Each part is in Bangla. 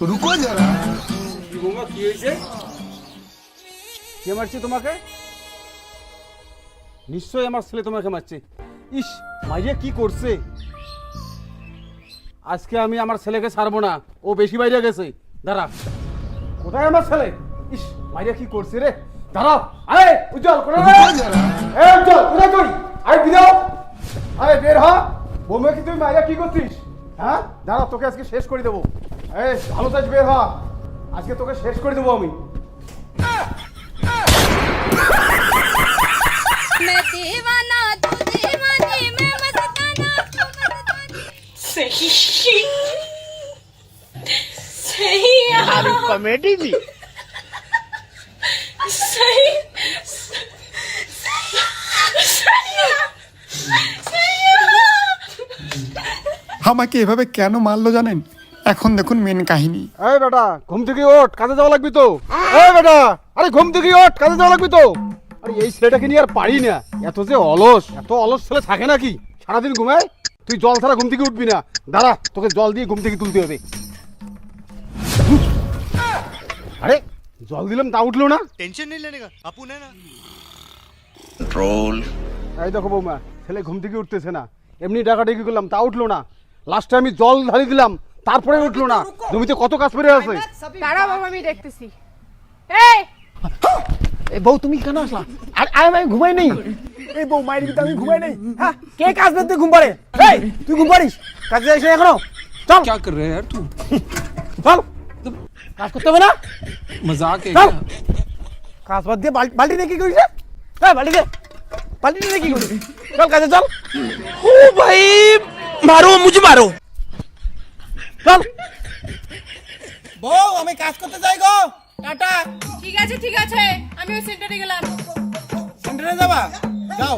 রুকো যারা। কি হয়েছে? কে তোমাকে? নিশ্চয়ই আমার ছেলে তোমাকে মারছে। ইস মাইয়া কি করছে? আজকে আমি আমার ছেলেকে ছাড়বো না। ও বেশি বাইরে গেছে। দাঁড়া। কোথায় আমার ছেলে? ইস মাইয়া কি করছে রে? দাঁড়াও আরে উজ্জ্বল কোথায় এ উজ্জ্বল কোথায় তুই? আরে বিদাও আরে বের হ। কি তুই মাইয়া কি করছিস? হ্যাঁ? দাঁড়া তোকে আজকে শেষ করে দেবো। এই ভালো তাজ বের হ আজকে তোকে শেষ করে দেবো আমি मैं दीवाना तू दीवानी मैं मस्ताना तू मस्तानी सही सही यार कॉमेडी भी सही আমাকে এভাবে কেন মারলো জানেন এখন দেখুন মেন কাহিনী। এই বেটা ঘুম থেকে ওঠ কাজে যাওয়া লাগবে তো। এই বেটা আরে ঘুম থেকে ওঠ কাজে যাওয়া লাগবে তো। আরে এই ছেলেটাকে নিয়ে আর পারি না। এত যে অলস এত অলস ছেলে থাকে নাকি? সারাদিন ঘুমায়? তুই জল ছাড়া ঘুম থেকে উঠবি না। দাঁড়া তোকে জল দিয়ে ঘুম থেকে তুলতে হবে। আরে জল দিলাম তা উঠল না। টেনশন নিলে না আপু না কন্ট্রোল এই দেখো বৌমা ছেলে ঘুম থেকে উঠতেছে না। এমনি ডাকাডাকি করলাম তা উঠল না। লাস্টে আমি জল ঢালি দিলাম তারপরে উঠলো না জমিতে কত কাজ পেরে আছে দাঁড়া বাবা আমি দেখতেছি এই এই বউ তুমি কেন আসলা আর আরে আমি ঘুমাই নেই এই বউ মায়ের কিন্তু আমি ঘুমাই নেই হ্যাঁ কে কাজ করতে তুই ঘুম পারে এই তুই ঘুম পারিস কাজে যাইস না এখনো চল क्या कर रहे हैं यार तू চল কাজ করতে হবে না मजाक है চল क्या কাজ বাদ দিয়ে বাল- বালতি নিয়ে কি করিস রে? হ্যাঁ বালতি দে বালতি নিয়ে কি করিস চল কাজে চল ओ भाई मारो मुझे मारो চল। বউ আমি কাজ করতে যাই গো। টাটা। ঠিক আছে ঠিক আছে। আমি ওই সেন্টারে গেলাম। সেন্টারে যাবা? যাও।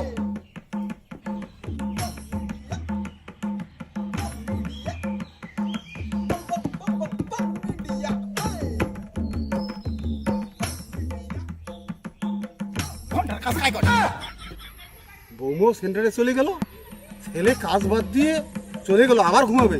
বৌমো সেন্টারে চলে গেল। ছেলে কাজ বাদ দিয়ে চলে গেল আবার ঘুমাবে।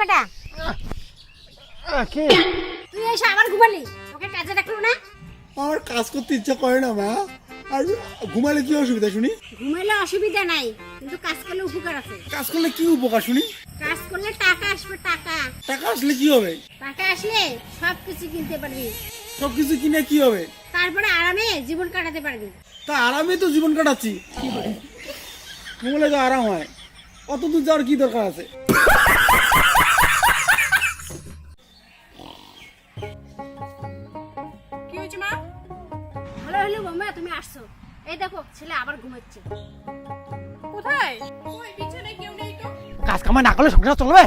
বেটা। কে? তুই এসে আবার ঘুমালি? তোকে কাজে ডাকলো না? আমার কাজ করতে ইচ্ছা করে না মা। আর ঘুমালে কি অসুবিধা শুনি? ঘুমাইলে অসুবিধা নাই কিন্তু কাজ করলে উপকার আছে। কাজ করলে কি উপকার শুনি? কাজ করলে টাকা আসবে টাকা। টাকা আসলে কি হবে? টাকা আসলে সব কিছু কিনতে পারবি। সব কিছু কিনে কি হবে? তারপরে আরামে জীবন কাটাতে পারবি। তা আরামে তো জীবন কাটাচ্ছি। ঘুমলে তো আরাম হয়। অত দূর যাওয়ার কি দরকার আছে? হলো বোমা তুমি আসছো। এই দেখো ছেলে আবার ঘুমাচ্ছে। কোথায়? ওই বিছানায় কেউ নেই তো। কাজ কামাই না করলে সংসার চলবে?